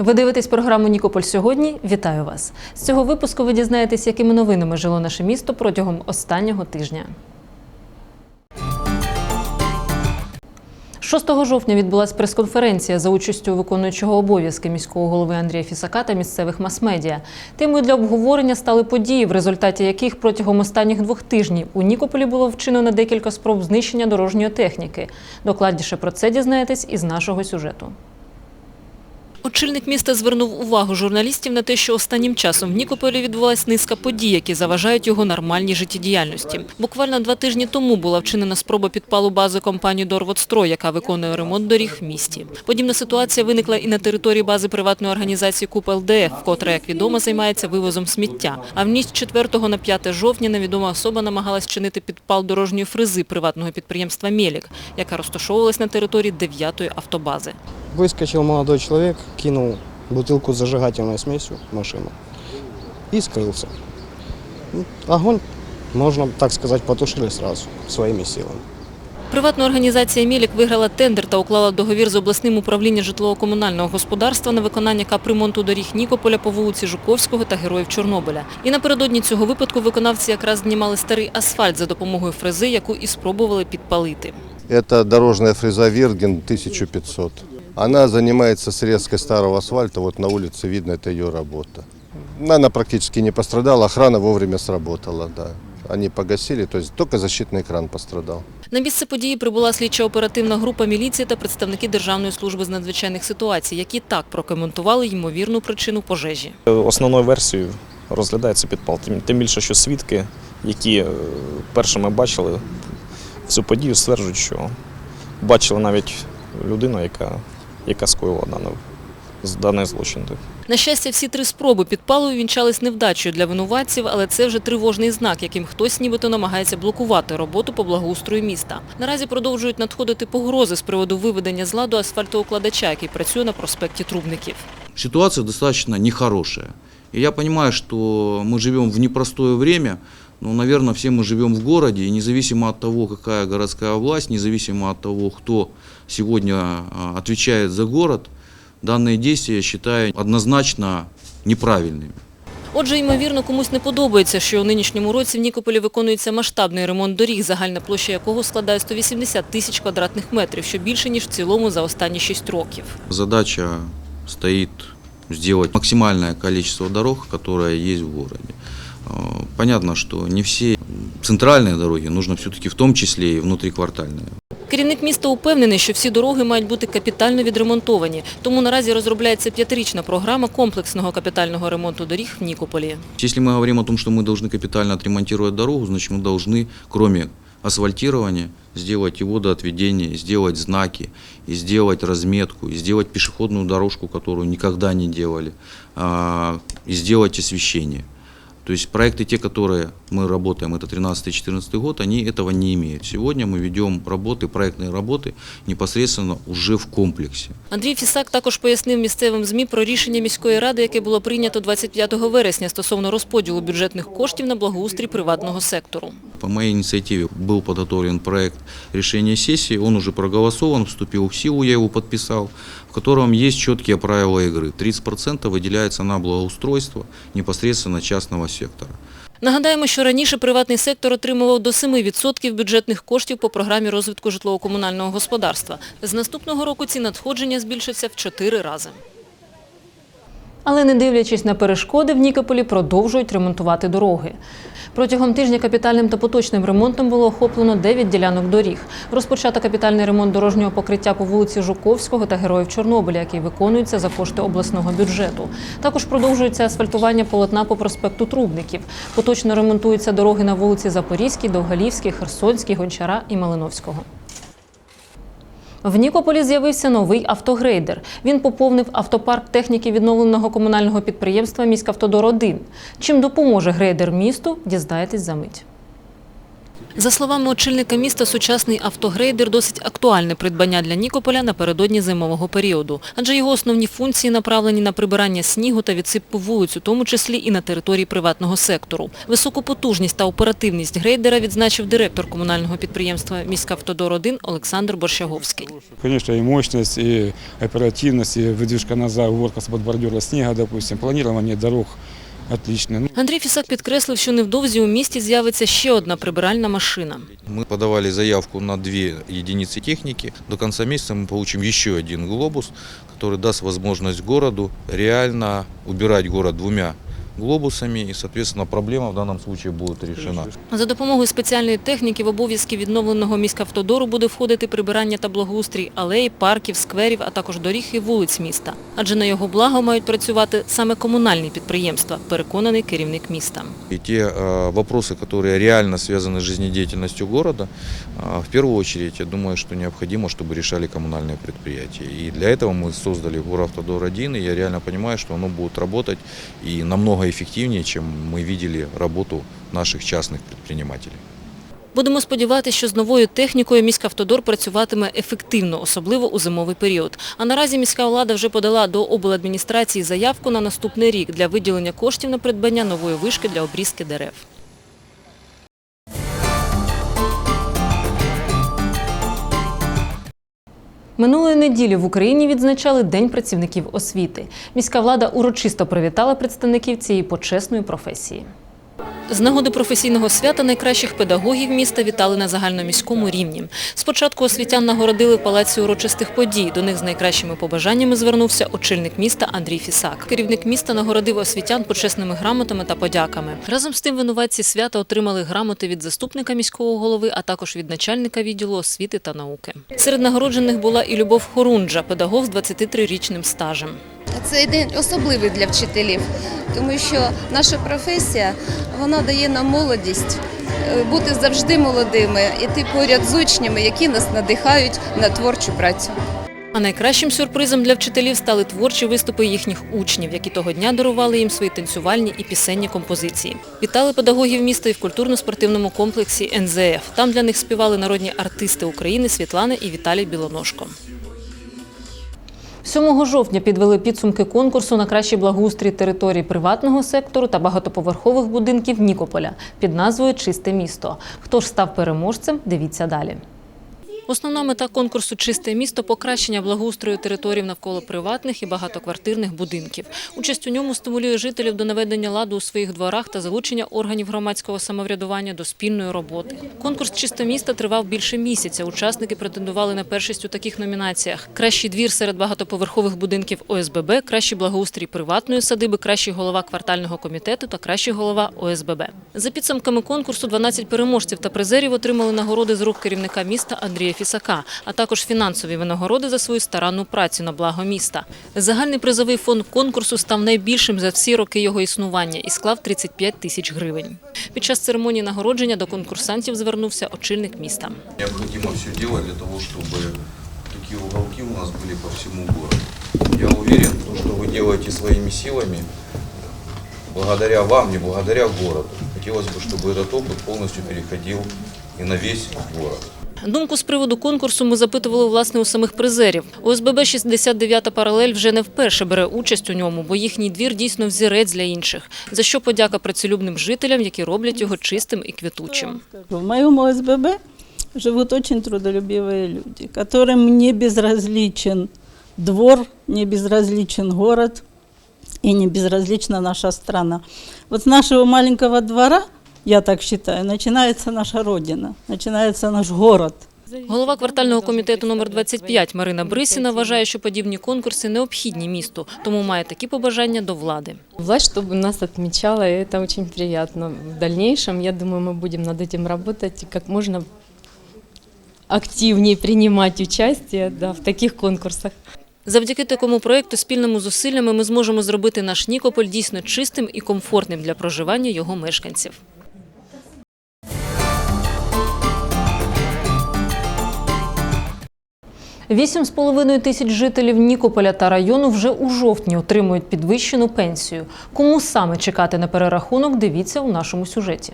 Ви дивитесь програму Нікополь сьогодні. Вітаю вас! З цього випуску ви дізнаєтесь, якими новинами жило наше місто протягом останнього тижня. 6 жовтня відбулася прес-конференція за участю виконуючого обов'язки міського голови Андрія Фісака та місцевих мас-медіа. Темою для обговорення стали події, в результаті яких протягом останніх двох тижнів у Нікополі було вчинено декілька спроб знищення дорожньої техніки. Докладніше про це дізнаєтесь із нашого сюжету. Очільник міста звернув увагу журналістів на те, що останнім часом в Нікополі відбулася низка подій, які заважають його нормальній життєдіяльності. Буквально два тижні тому була вчинена спроба підпалу бази компанії «Дорводстрой», яка виконує ремонт доріг в місті. Подібна ситуація виникла і на території бази приватної організації КУП ЛДФ, котра, як відомо, займається вивозом сміття. А в ніч 4 на 5 жовтня невідома особа намагалась чинити підпал дорожньої фрези приватного підприємства «Мелік», яка розташовувалась на території 9-ї автобази. Выскочил молодой человек, кинул бутылку с зажигательной смесью в машину и скрылся. Ну, Огонь, можно так сказать, потушили сразу своими силами. Приватна організація «Мілік» виграла тендер та уклала договір з обласним управлінням житлово-комунального господарства на виконання капремонту доріг Нікополя по вулиці Жуковського та Героїв Чорнобиля. І напередодні цього випадку виконавці якраз знімали старий асфальт за допомогою фрези, яку і спробували підпалити. Это дорожная фреза Вирген 1500. Она занимается срезкой старого асфальта. Вот на улице видно, это ее работа. Она практически не пострадала, охрана вовремя сработала, да. Они погасили, то есть только защитный экран пострадал. На місце події прибула слідчо-оперативна група міліції та представники Державної служби з надзвичайних ситуацій, які так прокоментували ймовірну причину пожежі. Основною версією розглядається підпал. Тим, тим більше, що свідки, які е, першими бачили цю подію, стверджують, що бачили навіть людину, яка, яка скоїла даний, даний злочин. На щастя, всі три спроби підпалу вінчались невдачею для винуватців, але це вже тривожний знак, яким хтось нібито намагається блокувати роботу по благоустрою міста. Наразі продовжують надходити погрози з приводу виведення з ладу асфальтоукладача, який працює на проспекті Трубників. ситуация достаточно нехорошая. И я понимаю, что мы живем в непростое время, но, наверное, все мы живем в городе, и независимо от того, какая городская власть, независимо от того, кто сегодня а, отвечает за город, данные действия я считаю однозначно неправильными. Отже, ймовірно, комусь не подобається, що у нинішньому році в Нікополі виконується масштабний ремонт доріг, загальна площа якого складає 180 тисяч квадратних метрів, що більше, ніж в цілому за останні 6 років. Задача стоит сделать максимальное количество дорог, которые есть в городе. А, Понятно, что не все центральные дороги, нужно все-таки в том числе и внутриквартальные. Керівник міста упевнений, що всі дороги мають бути капітально відремонтовані. Тому наразі розробляється п'ятирічна програма комплексного капітального ремонту доріг в Нікополі. Если мы говорим о том, что мы должны капитально отремонтировать дорогу, значит мы должны, кроме асфальтирования, сделать и водоотведение, сделать знаки, и сделать разметку, и сделать пешеходную дорожку, которую никогда не делали, а, и сделать освещение. То есть проекты, те, которые мы работаем, это 13-14 год, они этого не имеют. Сегодня мы ведем работы, проектные работы непосредственно уже в комплексе. Андрій Фісак також пояснив місцевим ЗМІ про рішення міської ради, яке було прийнято 25 вересня стосовно розподілу бюджетних коштів на благоустрій приватного сектору. По моей инициативе был подготовлен проект решения сессии, он уже проголосован, вступил в силу, я его подписал, в котором есть четкие правила игры. 30% выделяется на благоустройство непосредственно частного сектора. Нагадаємо, що раніше приватний сектор отримував до 7% бюджетних коштів по програмі розвитку житлово-комунального господарства. З наступного року ці надходження збільшаться в 4 рази. Але не дивлячись на перешкоди, в Нікополі продовжують ремонтувати дороги. Протягом тижня капітальним та поточним ремонтом було охоплено 9 ділянок доріг. Розпочато капітальний ремонт дорожнього покриття по вулиці Жуковського та Героїв Чорнобиля, який виконується за кошти обласного бюджету. Також продовжується асфальтування полотна по проспекту Трубників. Поточно ремонтуються дороги на вулиці Запорізькій, Довгалівській, Херсонській, Гончара і Малиновського. В Нікополі з'явився новий автогрейдер. Він поповнив автопарк техніки відновленого комунального підприємства «Міськавтодор-1». Чим допоможе грейдер місту, дізнаєтесь за мить. За словами очільника міста, сучасний автогрейдер – досить актуальне придбання для Нікополя напередодні зимового періоду. Адже його основні функції направлені на прибирання снігу та відсипку вулиць, у тому числі і на території приватного сектору. Високу потужність та оперативність грейдера відзначив директор комунального підприємства «Міськавтодор-1» Олександр Борщаговський. Конечно, и мощность, и оперативность, и выдвижка назад, уборка с бордюра допустим, планирование дорог отлично. Ну, Андрій Фісак підкреслив, що невдовзі у місті з'явиться ще одна прибиральна машина. Мы подавали заявку на две единицы техники. До конца месяца мы получим еще один глобус, который даст возможность городу реально убирать город двумя глобусами, и, соответственно, проблема в данном случае будет решена. За допомогою спеціальної техніки в обов'язки відновленого міськавтодору буде входити прибирання та благоустрій алей, парків, скверів, а також доріг і вулиць міста. Адже на його благо мають працювати саме комунальні підприємства, переконаний керівник міста. И те э, вопросы, которые реально связаны с жизнедеятельностью города, э, в первую очередь, я думаю, что необходимо, чтобы решали коммунальные предприятия. И для этого мы создали Горавтодор-1, и я реально понимаю, что оно будет работать и намного эффективнее, чем мы видели работу наших частных предпринимателей. Будемо сподіватися, що з новою технікою міськавтодор працюватиме ефективно, особливо у зимовий період. А наразі міська влада вже подала до обладміністрації заявку на наступний рік для виділення коштів на придбання нової вишки для обрізки дерев. Минулої неділі в Україні відзначали День працівників освіти. Міська влада урочисто привітала представників цієї почесної професії. З нагоди професійного свята найкращих педагогів міста вітали на загальноміському рівні. Спочатку освітян нагородили в палаці урочистих подій. До них з найкращими побажаннями звернувся очільник міста Андрій Фісак. Керівник міста нагородив освітян почесними грамотами та подяками. Разом з тим винуватці свята отримали грамоти від заступника міського голови, а також від начальника відділу освіти та науки. Серед нагороджених була і Любов Хорунджа, педагог з 23-річним стажем. Цей день особливий для вчителів, тому що наша професія вона дає нам молодість е, бути завжди молодими, іти поряд з учнями, які нас надихають на творчу працю. А найкращим сюрпризом для вчителів стали творчі виступи їхніх учнів, які того дня дарували їм свої танцювальні і пісенні композиції. Вітали педагогів міста і в культурно-спортивному комплексі НЗФ. Там для них співали народні артисти України Світлана і Віталій Білоножко. 7 жовтня підвели підсумки конкурсу на кращий благоустрій територій приватного сектору та багатоповерхових будинків Нікополя під назвою Чисте місто. Хто ж став переможцем? Дивіться далі. Основна мета конкурсу Чисте місто покращення благоустрою територій навколо приватних і багатоквартирних будинків. Участь у ньому стимулює жителів до наведення ладу у своїх дворах та залучення органів громадського самоврядування до спільної роботи. Конкурс Чисте місто тривав більше місяця. Учасники претендували на першість у таких номінаціях: кращий двір серед багатоповерхових будинків ОСББ, кращий благоустрій приватної садиби, кращий голова квартального комітету та кращий голова ОСББ. За підсумками конкурсу 12 переможців та призерів отримали нагороди з рук керівника міста Андрія Фісака, а також фінансові винагороди за свою старанну працю на благо міста. Загальний призовий фонд конкурсу став найбільшим за всі роки його існування і склав 35 тисяч гривень. Під час церемонії нагородження до конкурсантів звернувся очільник міста. Необходимо все делать для того, чтобы такие уголки у нас были по всему городу. Я уверен, то, что вы делаете своими силами, благодаря вам, не благодаря городу. Хотелось бы, чтобы этот опыт полностью переходил и на весь город. Думку з приводу конкурсу ми запитували власне у самих призерів. ОСББ 69-та паралель вже не вперше бере участь у ньому, бо їхній двір дійсно взірець для інших. За що подяка працелюбним жителям, які роблять його чистим і квітучим. В моем ОСББ живут очень трудолюбивые люди, которым не безразличен двор, не безразличен город и не безразлична наша страна. Вот с нашего маленького двора, я так считаю, начинается наша родина, начинается наш город. Голова квартального комітету номер 25 Марина Брисіна вважає, що подібні конкурси необхідні місту, тому має такі побажання до влади. Власть, чтобы нас отмечала, и это очень приятно. В дальнейшем, я думаю, мы будем над этим работать и как можно активнее принимать участие да, в таких конкурсах. Завдяки такому проєкту спільними зусиллями ми зможемо зробити наш Нікополь дійсно чистим і комфортним для проживання його мешканців. Вісім з половиною тисяч жителів Нікополя та району вже у жовтні отримують підвищену пенсію. Кому саме чекати на перерахунок, дивіться у нашому сюжеті.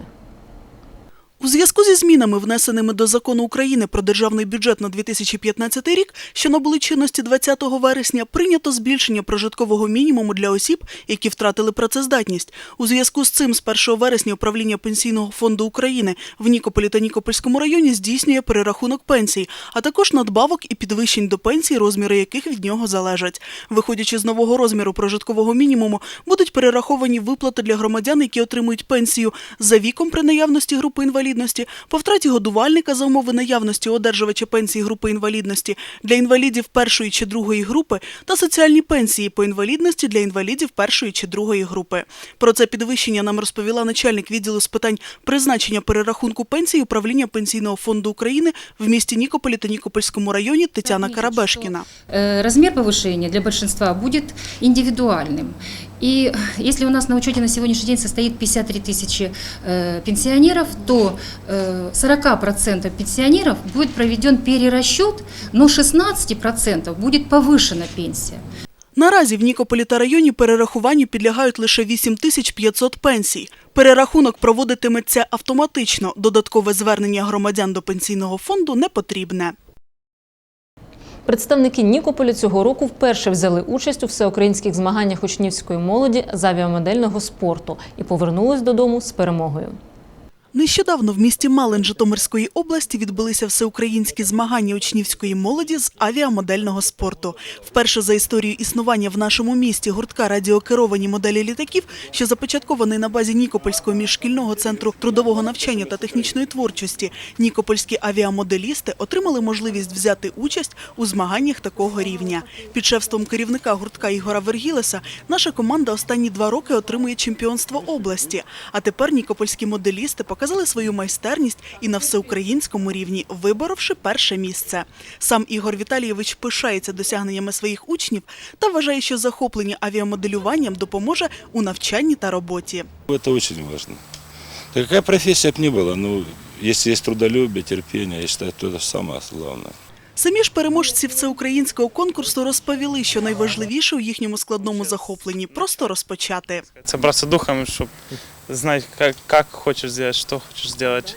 У зв'язку зі змінами, внесеними до закону України про державний бюджет на 2015 рік, що набули чинності 20 вересня, прийнято збільшення прожиткового мінімуму для осіб, які втратили працездатність. У зв'язку з цим з 1 вересня управління Пенсійного фонду України в Нікополі та Нікопольському районі здійснює перерахунок пенсій, а також надбавок і підвищень до пенсій, розміри яких від нього залежать. Виходячи з нового розміру прожиткового мінімуму, будуть перераховані виплати для громадян, які отримують пенсію за віком при наявності групи інвалідності, по втраті годувальника за умови наявності одержувача пенсії групи інвалідності для інвалідів першої чи другої групи та соціальні пенсії по інвалідності для інвалідів першої чи другої групи. Про це підвищення нам розповіла начальник відділу з питань призначення перерахунку пенсій управління Пенсійного фонду України в місті Нікополі та Нікопольському районі Тетяна Карабешкіна. Э, размер повышения для большинства будет индивидуальным. И если у нас на учете на сегодняшний день состоит 53 тысячи э, пенсионеров, то э, 40% пенсионеров будет проведен перерасчет, но 16% будет повышена пенсия. Наразі в Нікополі та районі перерахуванню підлягають лише 8500 пенсій. Перерахунок проводитиметься автоматично. Додаткове звернення громадян до пенсійного фонду не потрібне. Представники Нікополя цього року вперше взяли участь у всеукраїнських змаганнях учнівської молоді з авіамодельного спорту і повернулись додому з перемогою. Нещодавно в місті Малин Житомирської області відбулися всеукраїнські змагання учнівської молоді з авіамодельного спорту. Вперше за історію існування в нашому місті гуртка радіокеровані моделі літаків, що започаткований на базі Нікопольського міжшкільного центру трудового навчання та технічної творчості, нікопольські авіамоделісти отримали можливість взяти участь у змаганнях такого рівня. Під шефством керівника гуртка Ігора Вергілеса наша команда останні два роки отримує чемпіонство області. А тепер нікопольські моделісти показали свою майстерність і на всеукраїнському рівні, виборовши перше місце. Сам Ігор Віталійович пишається досягненнями своїх учнів та вважає, що захоплення авіамоделюванням допоможе у навчанні та роботі. Это очень важно. Да какая профессия бы ни была, ну, если есть трудолюбие, терпение, я считаю, то это самое главное. Самі ж переможці всеукраїнського конкурсу розповіли, що найважливіше у їхньому складному захопленні просто розпочати. собраться духом, чтобы знать, как, как хочешь сделать, что хочешь сделать.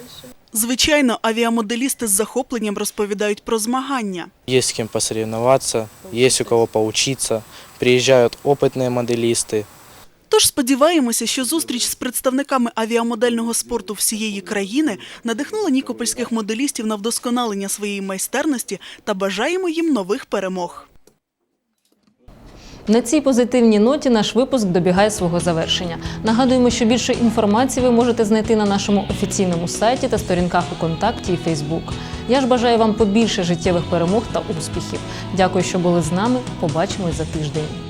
Звичайно, авіамоделісти з захопленням розповідають про змагання. Есть с кем посоревноваться, есть у кого поучиться. Приезжают опытные моделисты. Тож сподіваємося, що зустріч з представниками авіамодельного спорту всієї країни надихнула нікопольських моделістів на вдосконалення своєї майстерності та бажаємо їм нових перемог. На цій позитивній ноті наш випуск добігає свого завершення. Нагадуємо, що більше інформації ви можете знайти на нашому офіційному сайті та сторінках у контакті і Фейсбук. Я ж бажаю вам побільше життєвих перемог та успіхів. Дякую, що були з нами. Побачимось за тиждень.